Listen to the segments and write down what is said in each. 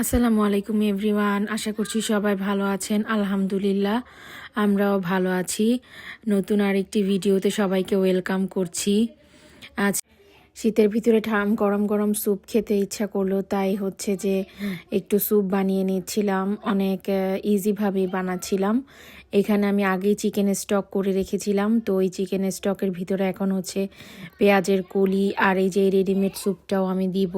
আসসালামু আলাইকুম এভরিওয়ান, আশা করছি সবাই ভালো আছেন। আলহামদুলিল্লাহ, আমরাও ভালো আছি। নতুন আরেকটি ভিডিওতে সবাইকে ওয়েলকাম করছি। আজ শীতের ভিতরে ঠাম গরম গরম স্যুপ খেতে ইচ্ছা করল, তাই হচ্ছে যে একটু স্যুপ বানিয়ে নিচ্ছিলাম, অনেক ইজিভাবেই বানাচ্ছিলাম। এখানে আমি আগেই চিকেন স্টক করে রেখেছিলাম, তো ওই চিকেন স্টকের ভিতরে এখন হচ্ছে পেঁয়াজের কলি আর এই যে রেডিমেড স্যুপটাও আমি দিব।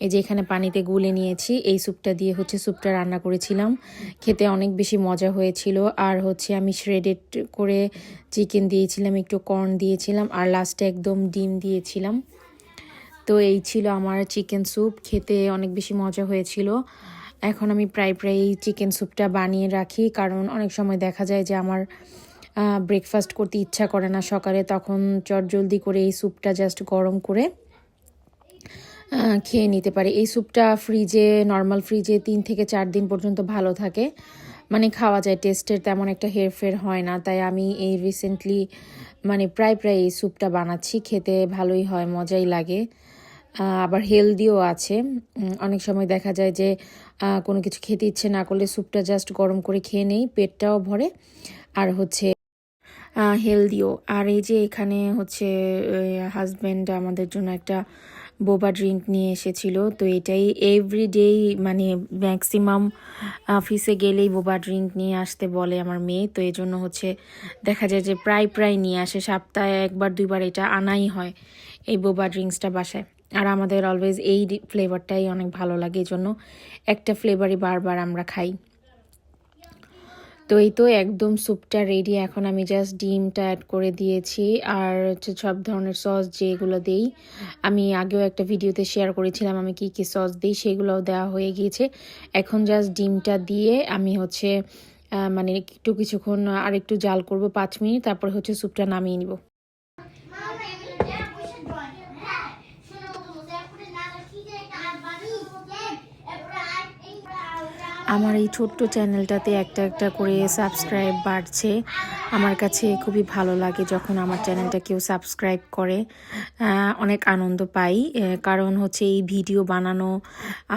এই যে এখানে পানিতে গুলে নিয়েছি, এই স্যুপটা দিয়ে হচ্ছে স্যুপটা রান্না করেছিলাম। খেতে অনেক বেশি মজা হয়েছিল। আর হচ্ছে আমি শ্রেডেড করে চিকেন দিয়েছিলাম, একটু কর্ন দিয়েছিলাম, আর লাস্টে একদম ডিম দিয়েছিলাম। তো এই ছিল আমার চিকেন স্যুপ খেতে অনেক বেশি মজা হয়েছিল। এখন আমি প্রায় প্রায় এই চিকেন স্যুপটা বানিয়ে রাখি, কারণ অনেক সময় দেখা যায় যে আমার ব্রেকফাস্ট করতে ইচ্ছা করে না সকালে, তখন চট জলদি করে এই স্যুপটা জাস্ট গরম করে খেয়ে নিতে পারে। এই স্যুপটা ফ্রিজে নর্মাল ফ্রিজে তিন থেকে চার দিন পর্যন্ত ভালো থাকে। মানে খাওয়া যায় টেস্টের তেমন একটা হেরফের হয় না। তাই আমি এই রিসেন্টলি মানে প্রায় প্রায় এই স্যুপটা বানাচ্ছি। খেতে ভালোই হয়, মজাই লাগে। আবার হেলদিও আছে। অনেক সময় দেখা যায় যে কোনো কিছু খেতে ইচ্ছে না করলে স্যুপটা জাস্ট গরম করে খেয়ে নেই, পেটটাও ভরে। আর হচ্ছে হেলদিও আর এই যে এখানে হচ্ছে হাজব্যান্ড আমাদের জন্য একটা বোবা ড্রিঙ্ক নিয়ে এসেছিল। তো এটাই এভরিডেই মানে ম্যাক্সিমাম অফিসে গেলেই বোবা ড্রিঙ্ক নিয়ে আসতে বলে আমার মেয়ে। তো এই জন্য হচ্ছে দেখা যায় যে প্রায় প্রায় নিয়ে আসে। সপ্তাহে একবার, দুইবার এটা আনাই হয় এই বোবা ড্রিঙ্কসটা বাসায়। আর আমাদের অলওয়েজ এই ফ্লেভারটাই অনেক ভালো লাগে। এই জন্য একটা ফ্লেভারই বারবার আমরা খাই। তো এই তো একদম স্যুপটা রেডি এখন আমি জাস্ট ডিমটা অ্যাড করে দিয়েছি। আর হচ্ছে সব ধরনের সস যেগুলো দেই, আমি আগেও একটা ভিডিওতে শেয়ার করেছিলাম, আমি কি কি সস দিই সেগুলোও দেওয়া হয়ে গিয়েছে। এখন জাস্ট ডিমটা দিয়ে আমি হচ্ছে মানে একটু কিছুক্ষণ আর একটু জাল করব পাঁচ মিনিট, তারপরে হচ্ছে স্যুপটা নামিয়ে নিব। আমার এই ছোট্ট চ্যানেলটাতে একটা একটা করে সাবস্ক্রাইব বাড়ছে। আমার কাছে খুবই ভালো লাগে যখন আমার চ্যানেলটা কেউ সাবস্ক্রাইব করে। অনেক আনন্দ পাই। কারণ হচ্ছে এই ভিডিও বানানো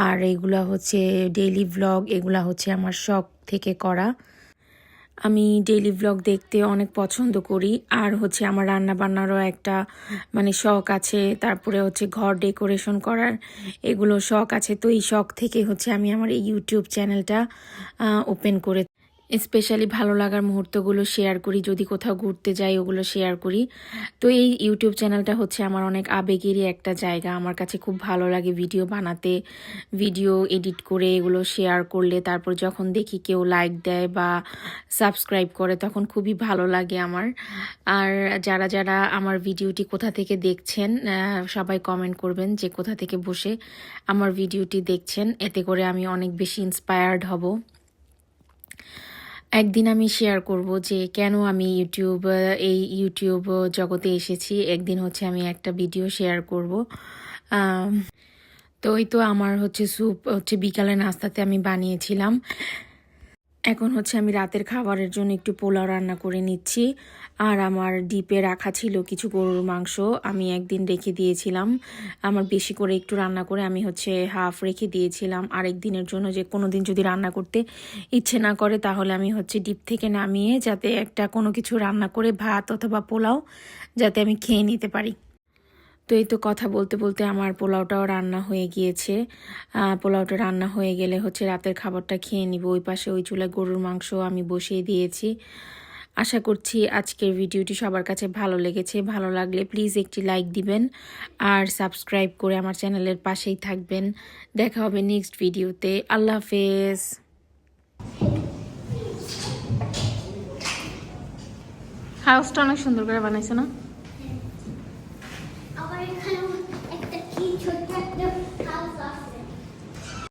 আর এগুলা হচ্ছে ডেইলি ব্লগ এগুলা হচ্ছে আমার শখ থেকে করা। আমি ডেইলি ব্লগ দেখতে অনেক পছন্দ করি। আর হচ্ছে আমার রান্না বান্নারও একটা মানে শখ আছে। তারপরে হচ্ছে ঘর ডেকোরেশন করার এগুলো শখ আছে। তো এই শখ থেকে হচ্ছে আমি আমার এই ইউটিউব চ্যানেলটা ওপেন করে স্পেশালি ভালো লাগার মুহূর্তগুলো শেয়ার করি, যদি কোথাও ঘুরতে যাই ওগুলো শেয়ার করি। তো এই ইউটিউব চ্যানেলটা হচ্ছে আমার অনেক আবেগেরই একটা জায়গা। আমার কাছে খুব ভালো লাগে ভিডিও বানাতে ভিডিও এডিট করে এগুলো শেয়ার করলে। তারপর যখন দেখি কেউ লাইক দেয় বা সাবস্ক্রাইব করে, তখন খুবই ভালো লাগে আমার। আর যারা যারা আমার ভিডিওটি কোথা থেকে দেখছেন সবাই কমেন্ট করবেন যে কোথা থেকে বসে আমার ভিডিওটি দেখছেন। এতে করে আমি অনেক বেশি ইন্সপায়ার্ড হব। একদিন আমি শেয়ার করব যে কেন আমি ইউটিউব এই ইউটিউব জগতে এসেছি। একদিন হচ্ছে আমি একটা ভিডিও শেয়ার করব। তো ওই তো আমার হচ্ছে স্যুপ হচ্ছে বিকালে নাস্তাতে আমি বানিয়েছিলাম। এখন হচ্ছে আমি রাতের খাবারের জন্য একটু পোলাও রান্না করে নিচ্ছি। আর আমার ডিপে রাখা ছিল কিছু গরুর মাংস, আমি একদিন রেখে দিয়েছিলাম। আমার বেশি করে একটু রান্না করে আমি হচ্ছে হাফ রেখে দিয়েছিলাম। আরেক দিনের জন্য যে কোনো দিন যদি রান্না করতে ইচ্ছে না করে, তাহলে আমি হচ্ছে ডিপ থেকে নামিয়ে যাতে একটা কোনো কিছু রান্না করে ভাত অথবা পোলাও যাতে আমি খেয়ে নিতে পারি। তো এই তো কথা বলতে বলতে আমার পোলাওটাও রান্না হয়ে গিয়েছে। পোলাওটা রান্না হয়ে গেলে হচ্ছে রাতের খাবারটা খেয়ে নিব। ওই পাশে ওই চুলায় গরুর মাংস আমি বসিয়ে দিয়েছি। আশা করছি আজকের ভিডিওটি সবার কাছে ভালো লেগেছে। ভালো লাগলে প্লিজ একটি লাইক দিবেন আর সাবস্ক্রাইব করে আমার চ্যানেলের পাশেই থাকবেন। দেখা হবে নেক্সট ভিডিওতে আল্লাহ হাফেজ। হাউসটা অনেক সুন্দর করে বানাইছে না?